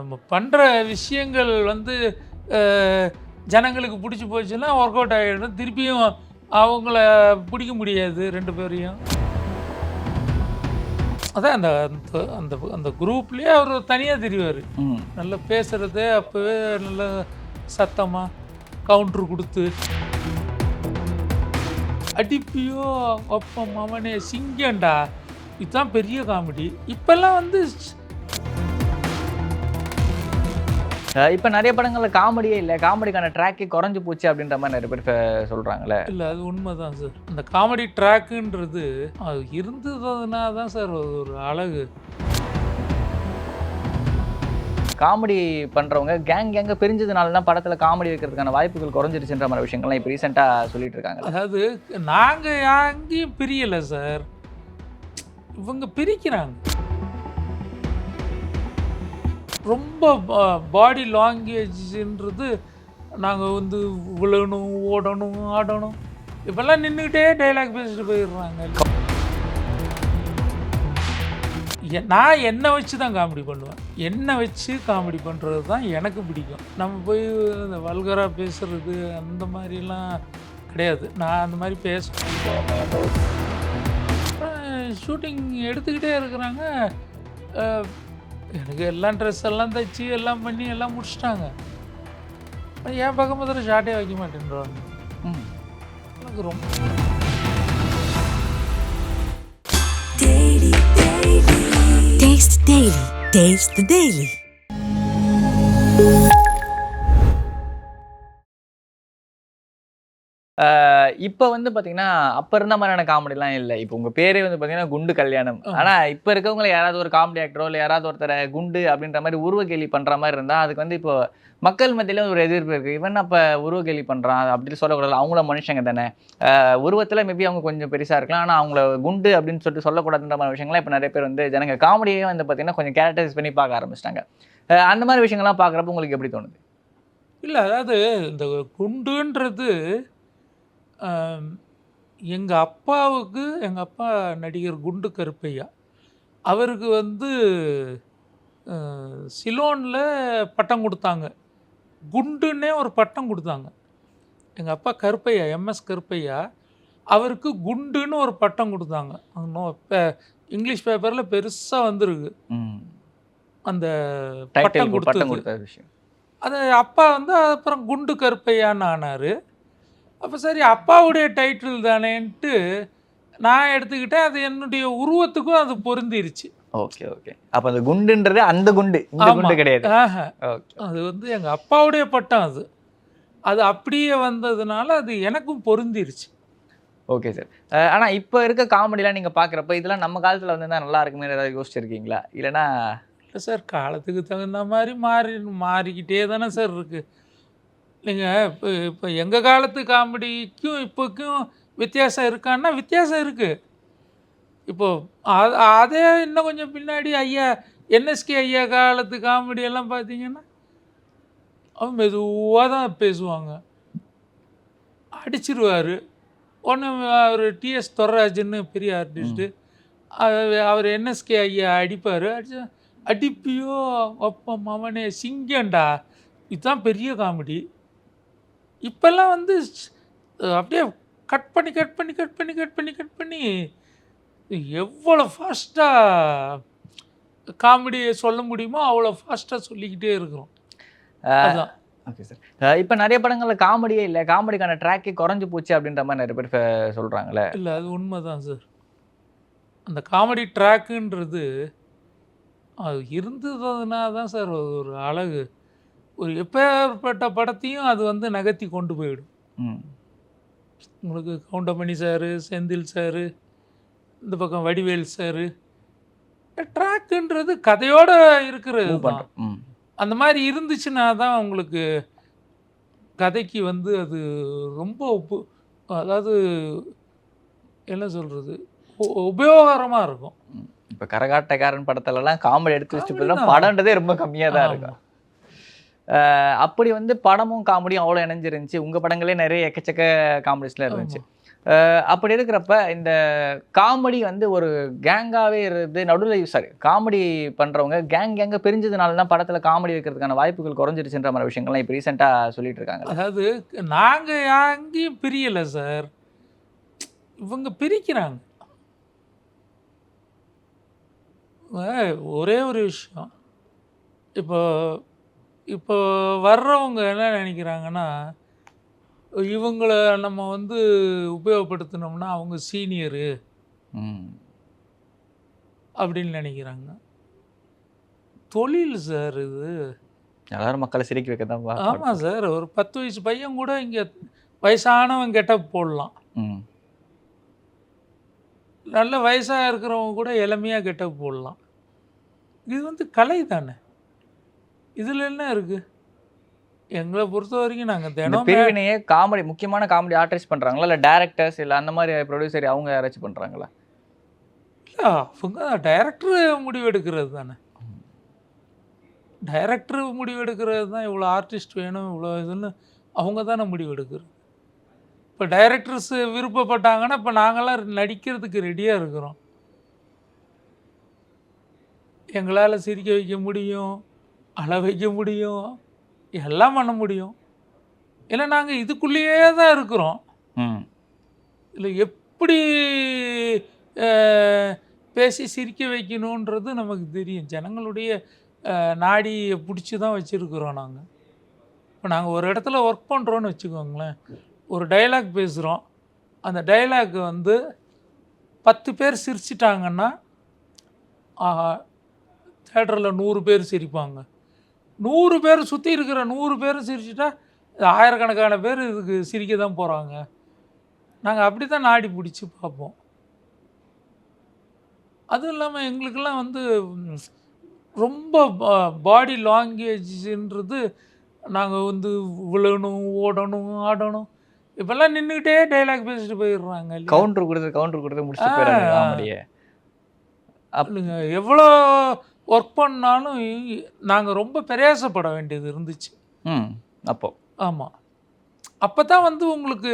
நம்ம பண்ணுற விஷயங்கள் வந்து ஜனங்களுக்கு பிடிச்சி போச்சுன்னா ஒர்க் அவுட் ஆகிடும் திருப்பியும் அவங்கள பிடிக்க முடியாது ரெண்டு பேரையும். அதான் அந்த அந்த அந்த குரூப்லேயே அவர் தனியாக தெரிவார். நல்லா பேசுறது அப்போவே நல்ல சத்தமாக கவுண்ட்ரு கொடுத்து. அடிப்பியோ அப்பா மவனே சிங்கண்டா இதுதான் பெரிய காமெடி இப்பெல்லாம் வந்து இப்ப நிறைய படங்கள்ல காமெடியே இல்லை. காமெடிக்கான ட்ராக்கே குறைஞ்சு போச்சு அப்படின்ற மாதிரி நிறைய பேர் சொல்றாங்கல்ல. இல்லை அது உண்மைதான் சார் அந்த காமெடி ட்ராக்குன்றது அது இருந்ததுனா தான் சார் ஒரு அழகு. காமெடி பண்றவங்க கேங் கேங்க பிரிஞ்சதுனால தான் படத்துல காமெடி வைக்கிறதுக்கான வாய்ப்புகள் குறைஞ்சிருச்சுன்ற மாதிரி விஷயங்கள்லாம் இப்போ ரீசெண்டா சொல்லிட்டு இருக்காங்க அதாவது நாங்கள் எங்கேயும் பிரியலை சார் இவங்க பிரிக்கிறாங்க. ரொம்ப பாடி லாங்குவேஜ்ன்றது நாங்கள் வந்து விழணும் ஓடணும் ஆடணும். இப்போல்லாம் நின்றுக்கிட்டே டைலாக் பேசிட்டு போயிடுறாங்க எ- நான் என்னை வச்சு தான் காமெடி பண்ணுவேன். என்னை வச்சு காமெடி பண்ணுறது தான் எனக்கு பிடிக்கும். நம்ம போய் இந்த வல்கராக பேசுறது அந்த மாதிரிலாம் கிடையாது. நான் அந்த மாதிரி பேசுவேன் ஷூட்டிங் எடுத்துக்கிட்டே இருக்கிறாங்க. எனக்கு எல்லாம் ட்ரெஸ் எல்லாம் தைச்சி எல்லாம் பண்ணி எல்லாம் முடிச்சிட்டாங்க என் பக்கம் முதல்ல ஷார்ட்டே வைக்க மாட்டேன்றாங்க ம். எனக்கு ரொம்ப Taste Daily. Taste the Daily. இப்ப வந்து பாத்தீங்கன்னா அப்ப இருந்த மாதிரியான காமெடிலாம் இல்லை. இப்போ உங்க பேரே வந்து பாத்தீங்கன்னா குண்டு கல்யாணம். ஆமா. ஆனா இப்ப இருக்கவங்கள யாராவது ஒரு காமெடி ஆக்டரோ இல்ல யாராவது ஒருத்தரை குண்டு அப்படின்ற மாதிரி உருவ கேலி பண்ற மாதிரி இருந்தா அதுக்கு வந்து இப்போ மக்கள் மத்தியில ஒரு எதிர்ப்பு இருக்கு. இவன் அப்ப உருவ கேலி பண்றான் அப்படி சொல்லக்கூடாது அவங்கள மனுஷங்க தானே. உருவத்துல மேபி அவங்க கொஞ்சம் பெருசா இருக்கலாம். ஆனா அவங்கள குண்டு அப்படின்னு சொல்லிட்டு சொல்லக்கூடாதுன்ற மாதிரி விஷயங்கள்லாம் இப்ப நிறைய பேர் வந்து ஜனங்க காமெடியே வந்து பாத்தீங்கன்னா கொஞ்சம் கேரக்டரைஸ் பண்ணி பார்க்க ஆரம்பிச்சிட்டாங்க. அந்த மாதிரி விஷயங்கள்லாம் பார்க்குறப்ப உங்களுக்கு எப்படி தோணுது? இல்லை அதாவது இந்த குண்டுன்றது எங்கள் அப்பாவுக்கு எங்கள் அப்பா நடிகர் குண்டு கருப்பையா அவருக்கு வந்து சிலோனில் பட்டம் கொடுத்தாங்க. குண்டுன்னே ஒரு பட்டம் கொடுத்தாங்க. எங்கள் அப்பா கருப்பையா எம்எஸ் கருப்பையா அவருக்கு குண்டுன்னு ஒரு பட்டம் கொடுத்தாங்க. இப்போ இங்கிலீஷ் பேப்பரில் பெருசாக வந்திருக்கு. அந்த பட்டம் கொடுத்த விஷயம். அது அப்பா வந்து அப்புறம் குண்டு கருப்பையான்னு ஆனார். அப்போ சரி அப்பாவுடைய டைட்டில் தானேன்ட்டு நான் எடுத்துக்கிட்டேன். அது என்னுடைய உருவத்துக்கும் அது பொருந்திருச்சு. ஓகே ஓகே அப்ப அந்த குண்டுன்றது அந்த குண்டு. இந்த. குண்டு கிடையாது. அது வந்து எங்கள் அப்பாவுடைய பட்டம் அது. அது அப்படியே வந்ததுனால அது எனக்கும் பொருந்திருச்சு. ஓகே சார் ஆனா இப்போ இருக்க காமெடிலாம் நீங்க பாக்குறப்ப இதெல்லாம் நம்ம காலத்துல வந்து நல்லா இருக்குமே ஏதாவது யோசிச்சிருக்கீங்களா? இல்லைன்னா இல்லை சார் காலத்துக்கு தகுந்த மாதிரி மாறி மாறிக்கிட்டே தானே சார் இருக்குது நீங்கள் இப்போ இப்போ எங்கள் காலத்து காமெடிக்கும் இப்போக்கும் வித்தியாசம் இருக்கான்னா வித்தியாசம் இருக்குது இப்போ அ- அதே இன்னும் கொஞ்சம் பின்னாடி ஐயா என்எஸ்கே ஐயா காலத்து காமெடி எல்லாம் பார்த்தீங்கன்னா அவன் மெதுவாக தான் பேசுவாங்க. அடிச்சிருவார். ஒன்று அவர் டிஎஸ் தொரராஜன்னு பெரிய ஆர்டிஸ்ட்டு அவர் என்எஸ்கே ஐயா அடிப்பார். அடிச்சு அடிப்பியோ அப்பா மவனே சிங்கண்டா இதுதான் பெரிய காமெடி. இப்போல்லாம் வந்து அப்படியே கட் பண்ணி கட் பண்ணி கட் பண்ணி கட் பண்ணி கட் பண்ணி எவ்வளோ ஃபாஸ்ட்டாக காமெடியை சொல்ல முடியுமோ அவ்வளோ ஃபாஸ்ட்டாக சொல்லிக்கிட்டே இருக்கிறோம். ஓகே சார் இப்போ நிறைய படங்கள்ல காமெடியே இல்லை. காமெடிக்கான ட்ராக்கே குறைஞ்சு போச்சு அப்படின்ற மாதிரி நிறைய பேர் சொல்றாங்கல்ல. இல்லை அது உண்மைதான் சார் அந்த காமெடி ட்ராக்குன்றது அது இருந்ததுனா தான் சார் ஒரு அழகு. ஒரு எப்பேற்பட்ட படத்தையும் அது வந்து நகர்த்தி கொண்டு போயிடும். உங்களுக்கு கவுண்டமணி சாரு செந்தில் சாரு இந்த பக்கம் வடிவேல் சாரு ட்ராக்குன்றது கதையோட இருக்கிறது அந்த மாதிரி இருந்துச்சுன்னா தான் உங்களுக்கு கதைக்கு வந்து அது ரொம்ப உப்பு அதாவது என்ன சொல்கிறது உபயோகரமாக இருக்கும். இப்போ கரகாட்டக்காரன் படத்துலலாம் காமெடி எடுத்து தான். படம்ன்றதே ரொம்ப கம்மியாக தான். இருக்கும். அப்படி வந்து படமும் காமெடியும் அவ்வளோ இணைஞ்சிருந்துச்சு. உங்க படங்களே நிறைய எக்கச்சக்க காமெடிஸ்லாம் இருந்துச்சு. அப்படி இருக்கிறப்ப இந்த காமெடி வந்து ஒரு கேங்காகவே இருந்து நடுவில் சாரி காமெடி பண்ணுறவங்க கேங் கேங்க பிரிஞ்சதுனால தான் படத்தில் காமெடி வைக்கிறதுக்கான வாய்ப்புகள் குறைஞ்சிருச்சுன்ற மாதிரி விஷயங்கள்லாம் இப்போ ரீசெண்டாக சொல்லிட்டு இருக்காங்க. அதாவது நாங்கள் எங்கேயும் பிரியலை சார் இவங்க பிரிக்கிறாங்க. ஒரே ஒரு விஷயம். இப்போ இப்போ வர்றவங்க என்ன நினைக்கிறாங்கன்னா இவங்கள நம்ம வந்து உபயோகப்படுத்தினோம்னா அவங்க சீனியரு அப்படின்னு நினைக்கிறாங்க. தொழில் சார் இது. எல்லாரும் மக்களை சிரிக்க வைக்க தான் ஆமாம் சார் ஒரு பத்து வயசு பையன் கூட இங்கே வயசானவன் கெட்டப் போடலாம். ம். நல்ல வயசாக இருக்கிறவங்க கூட இளமையாக கெட்டப் போடலாம். இது வந்து கலை தானே? இதில் என்ன இருக்குது எங்களை பொறுத்த வரைக்கும் நாங்கள் தினம் பிரிவினையே காமெடி முக்கியமான காமெடி ஆர்டிஸ்ட் பண்றாங்களா? இல்ல டேரக்டர்ஸ் இல்ல அந்த மாதிரி ப்ரொடியூசர் அவங்க யாராச்சும் பண்றாங்களா? இல்லை அவங்க டைரக்டர் முடிவெடுக்கிறது தானே. டைரக்டர் முடிவெடுக்கிறது தான் இவ்வளோ ஆர்டிஸ்ட் வேணும் இவ்வளோ இதுன்னு அவங்க தானே முடிவெடுக்கிறது இப்போ டைரக்டர்ஸ் விருப்பப்பட்டாங்கன்னா இப்போ நாங்களாம் நடிக்கிறதுக்கு ரெடியாக இருக்கிறோம். எங்களால் சிரிக்க வைக்க முடியும். அழ வைக்க முடியும் எல்லாம் பண்ண முடியும். இல்லை நாங்கள் இதுக்குள்ளேயே தான் இருக்கிறோம். இல்லை எப்படி பேசி சிரிக்க வைக்கணுன்றது நமக்கு தெரியும். ஜனங்களுடைய நாடியை பிடிச்சி தான் வச்சுருக்குறோம் நாங்கள் இப்போ நாங்கள் ஒரு இடத்துல ஒர்க் பண்ணுறோன்னு வச்சுக்கோங்களேன். ஒரு டைலாக் பேசுகிறோம் அந்த டைலாக் வந்து பத்து பேர் சிரிச்சிட்டாங்கன்னா தேட்டரில் நூறு பேர் சிரிப்பாங்க. நூறு பேர் சுற்றி இருக்கிற நூறு பேர் சிரிச்சிட்டா ஆயிரக்கணக்கான பேர் இதுக்கு சிரிக்க தான் போகிறாங்க நாங்கள் அப்படி தான் நாடி பிடிச்சி பார்ப்போம் அதுவும் இல்லாமல் எங்களுக்கெல்லாம் வந்து ரொம்ப பாடி லாங்குவேஜ்ன்றது நாங்கள் வந்து விழணும் ஓடணும் ஆடணும் இப்போல்லாம் நின்றுக்கிட்டே டைலாக் பேசிட்டு போயிடுறாங்க? கவுண்டர் கொடுத்து கவுண்டர் கொடுத்து போயிடுறாங்க. காமெடியை இல்லைங்க எவ்வளோ ஒர்க் பண்ணாலும் நாங்கள் ரொம்ப பிரயாசப்பட வேண்டியது இருந்துச்சு. ம் அப்போ. ஆமாம் அப்போ தான் வந்து உங்களுக்கு